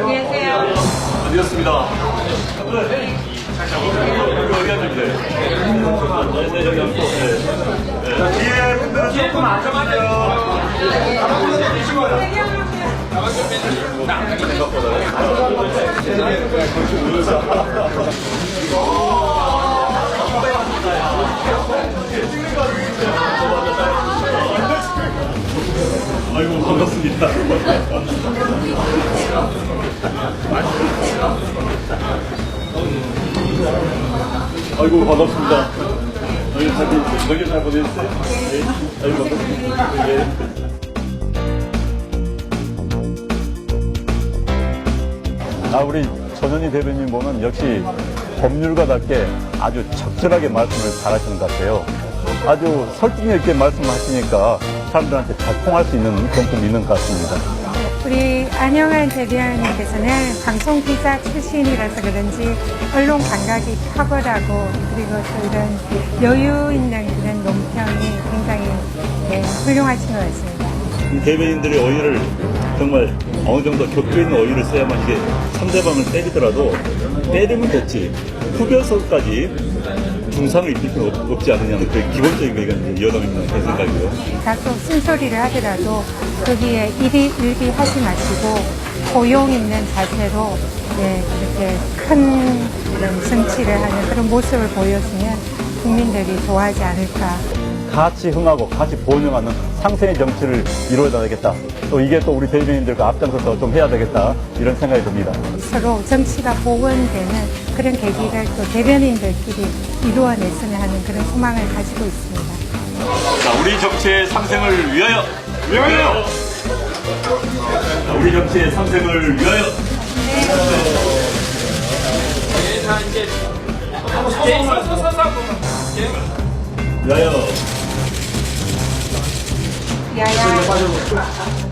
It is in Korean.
안녕하세요. 어디였습니다. 여기 앉으면 돼. 네, 저기 앉고. 네. 자, 뒤에 분들은 조금 앉아주세요. 다른 분들 계시고요. 생각보다. 아이고, 반갑습니다. 아이고, 반갑습니다. 여기 잘, 여기 잘 보내주세요. 네. 아이고, 반갑습니다. 네. 아, 우리 전현희 대변인 보면 역시 법률가답게 아주 적절하게 말씀을 잘하시는 것 같아요. 아주 설득력 있게 말씀하시니까 사람들한테 잘 통할 수 있는 그런 좀 있는 것 같습니다. 우리 안영한 대변인께서는 방송 기자 출신이라서 그런지 언론 감각이 탁월하고 그리고 또 이런 여유 있는 그런 논평이 굉장히 네, 훌륭하신 것 같습니다. 이 대변인들의 어휘를 정말 어느 정도 격조 있는 어휘를 써야만 이게 상대방을 때리더라도 때리면 됐지 후벼서까지 중상을 입힐 필요 없- 없지 않느냐는 그 기본적인 게 이제 여담입니다. 제 생각이요. 다소 쓴소리를 하더라도 거기에 일이 일비 하지 마시고 고용 있는 자세로 네, 그렇게 큰 이런 정치를 하는 그런 모습을 보여주면 국민들이 좋아하지 않을까 같이 흥하고 같이 번영하는 상생의 정치를 이루어야 되겠다. 또 이게 또 우리 대변인들과 앞장서서 좀 해야 되겠다. 이런 생각이 듭니다. 서로 정치가 복원되는 그런 계기를 또 대변인들끼리 이루어냈으면 하는 그런 소망을 가지고 있습니다. 자, 우리 정치의 상생을 위하여! 위하여! 자, 우리 정치의 상생을 위하여! 위하여! 야야.